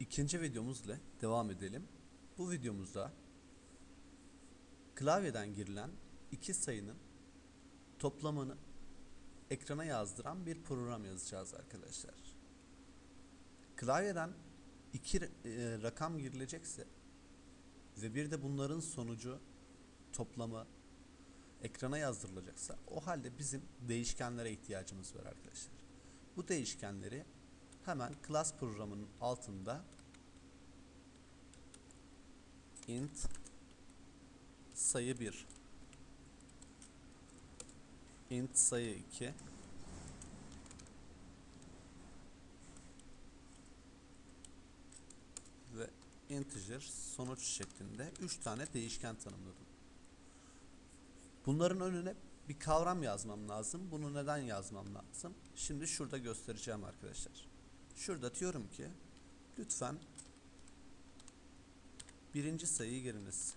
ikinci videomuzla devam edelim. Bu videomuzda klavyeden girilen iki sayının toplamını ekrana yazdıran bir program yazacağız arkadaşlar. Klavyeden iki e, rakam girilecekse ve bir de bunların sonucu toplamı ekrana yazdırılacaksa o halde bizim değişkenlere ihtiyacımız var arkadaşlar. Bu değişkenleri hemen class programının altında int sayı 1 int sayı 2 ve integer sonuç şeklinde 3 tane değişken tanımladım. Bunların önüne bir kavram yazmam lazım. Bunu neden yazmam lazım? Şimdi şurada göstereceğim arkadaşlar. Şurada diyorum ki lütfen birinci sayıyı giriniz.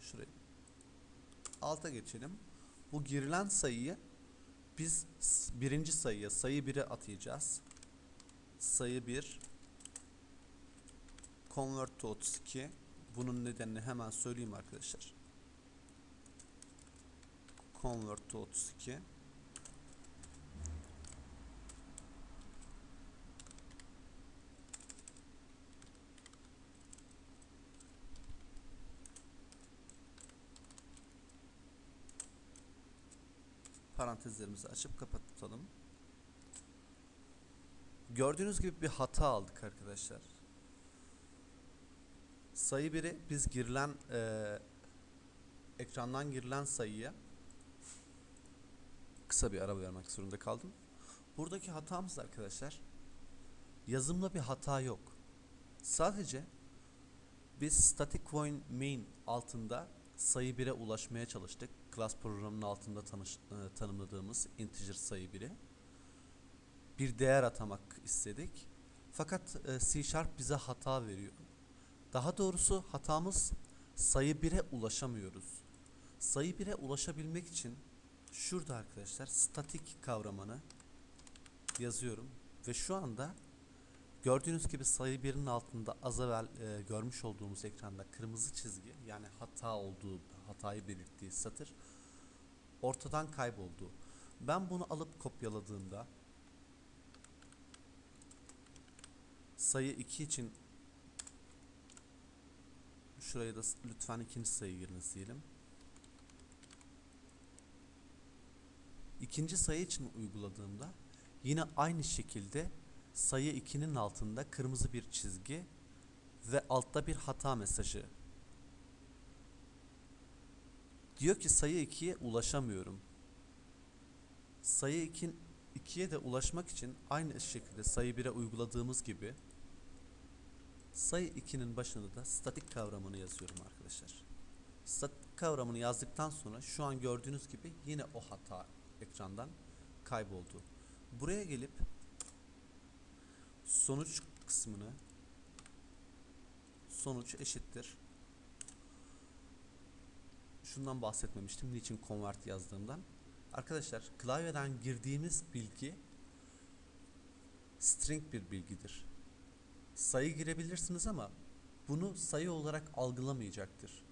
Şurayı. Alta geçelim. Bu girilen sayıyı biz birinci sayıya sayı 1'e atayacağız. Sayı 1 convert to 32 bunun nedenini hemen söyleyeyim arkadaşlar convert to 32 parantezlerimizi açıp kapatalım. Gördüğünüz gibi bir hata aldık arkadaşlar. Sayı 1'i biz girilen e, ekrandan girilen sayıya kısa bir ara vermek zorunda kaldım. Buradaki hatamız arkadaşlar yazımda bir hata yok. Sadece biz static void main altında sayı 1'e ulaşmaya çalıştık. Class programının altında tanış, e, tanımladığımız integer sayı 1'i. Bir değer atamak istedik. Fakat e, C Sharp bize hata veriyor. Daha doğrusu hatamız sayı 1'e ulaşamıyoruz. Sayı 1'e ulaşabilmek için şurada arkadaşlar statik kavramını yazıyorum ve şu anda gördüğünüz gibi sayı birinin altında az evvel e, görmüş olduğumuz ekranda kırmızı çizgi yani hata olduğu hatayı belirttiği satır ortadan kayboldu. Ben bunu alıp kopyaladığımda sayı 2 için şuraya da lütfen ikinci sayı giriniz diyelim. ikinci sayı için uyguladığımda yine aynı şekilde sayı 2'nin altında kırmızı bir çizgi ve altta bir hata mesajı. Diyor ki sayı 2'ye ulaşamıyorum. Sayı 2'ye 2'ye de ulaşmak için aynı şekilde sayı 1'e uyguladığımız gibi sayı 2'nin başına da statik kavramını yazıyorum arkadaşlar. Statik kavramını yazdıktan sonra şu an gördüğünüz gibi yine o hata ekrandan kayboldu. Buraya gelip sonuç kısmını sonuç eşittir. Şundan bahsetmemiştim. Niçin convert yazdığımdan. Arkadaşlar klavyeden girdiğimiz bilgi string bir bilgidir. Sayı girebilirsiniz ama bunu sayı olarak algılamayacaktır.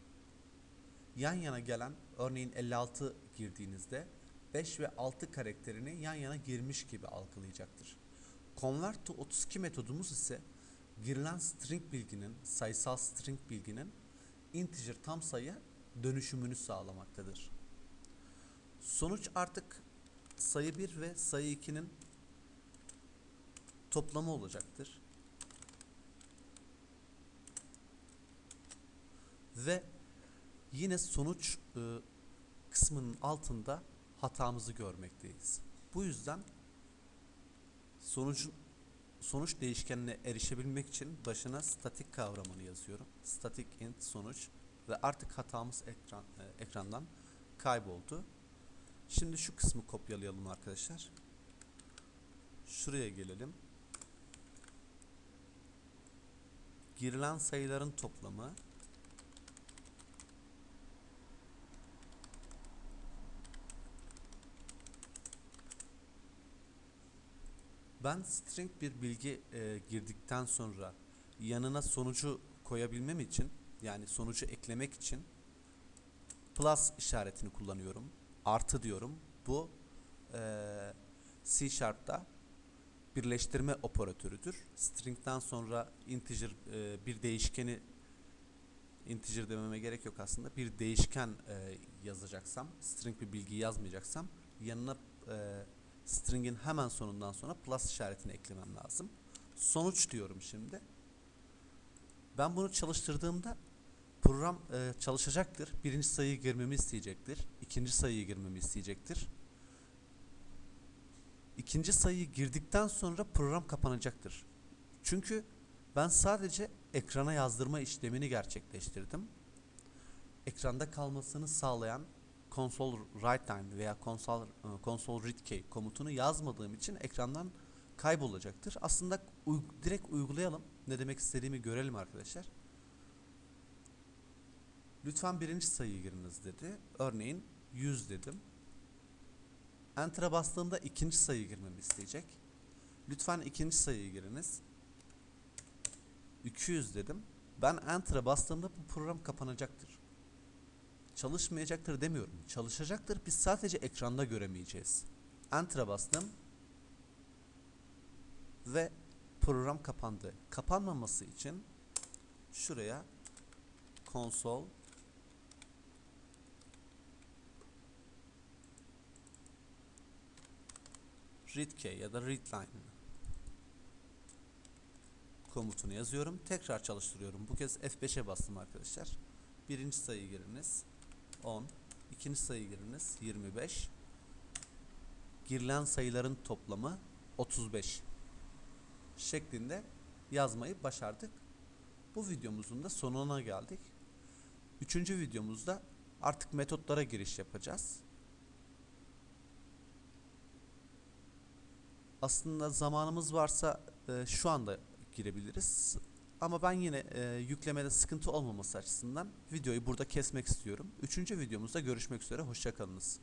Yan yana gelen örneğin 56 girdiğinizde 5 ve 6 karakterini yan yana girmiş gibi algılayacaktır. Convert to 32 metodumuz ise girilen string bilginin, sayısal string bilginin integer tam sayıya dönüşümünü sağlamaktadır. Sonuç artık sayı 1 ve sayı 2'nin toplamı olacaktır. Ve yine sonuç ıı, kısmının altında hatamızı görmekteyiz. Bu yüzden sonucun sonuç değişkenine erişebilmek için başına statik kavramını yazıyorum. Static int sonuç ve artık hatamız ekran, e, ekrandan kayboldu. Şimdi şu kısmı kopyalayalım arkadaşlar. Şuraya gelelim. Girilen sayıların toplamı Ben string bir bilgi e, girdikten sonra yanına sonucu koyabilmem için yani sonucu eklemek için plus işaretini kullanıyorum. Artı diyorum. Bu e, C Sharp'ta birleştirme operatörüdür. String'den sonra integer e, bir değişkeni integer dememe gerek yok aslında. Bir değişken e, yazacaksam, string bir bilgi yazmayacaksam yanına e, string'in hemen sonundan sonra plus işaretini eklemem lazım. Sonuç diyorum şimdi. Ben bunu çalıştırdığımda program e, çalışacaktır. Birinci sayıyı girmemi isteyecektir. İkinci sayıyı girmemi isteyecektir. İkinci sayıyı girdikten sonra program kapanacaktır. Çünkü ben sadece ekrana yazdırma işlemini gerçekleştirdim. Ekranda kalmasını sağlayan console write line veya console, console read key komutunu yazmadığım için ekrandan kaybolacaktır. Aslında uy direkt uygulayalım. Ne demek istediğimi görelim arkadaşlar. Lütfen birinci sayıyı giriniz dedi. Örneğin 100 dedim. Enter'a bastığımda ikinci sayıyı girmemi isteyecek. Lütfen ikinci sayıyı giriniz. 200 dedim. Ben Enter'a bastığımda bu program kapanacaktır. Çalışmayacaktır demiyorum. Çalışacaktır. Biz sadece ekranda göremeyeceğiz. Enter'a bastım. Ve program kapandı. Kapanmaması için şuraya console readkey ya da readline komutunu yazıyorum. Tekrar çalıştırıyorum. Bu kez F5'e bastım arkadaşlar. Birinci sayı giriniz 10. ikinci sayı giriniz 25. Girilen sayıların toplamı 35 şeklinde yazmayı başardık. Bu videomuzun da sonuna geldik. Üçüncü videomuzda artık metotlara giriş yapacağız. Aslında zamanımız varsa e, şu anda girebiliriz. Ama ben yine e, yüklemede sıkıntı olmaması açısından videoyu burada kesmek istiyorum. Üçüncü videomuzda görüşmek üzere. Hoşçakalınız.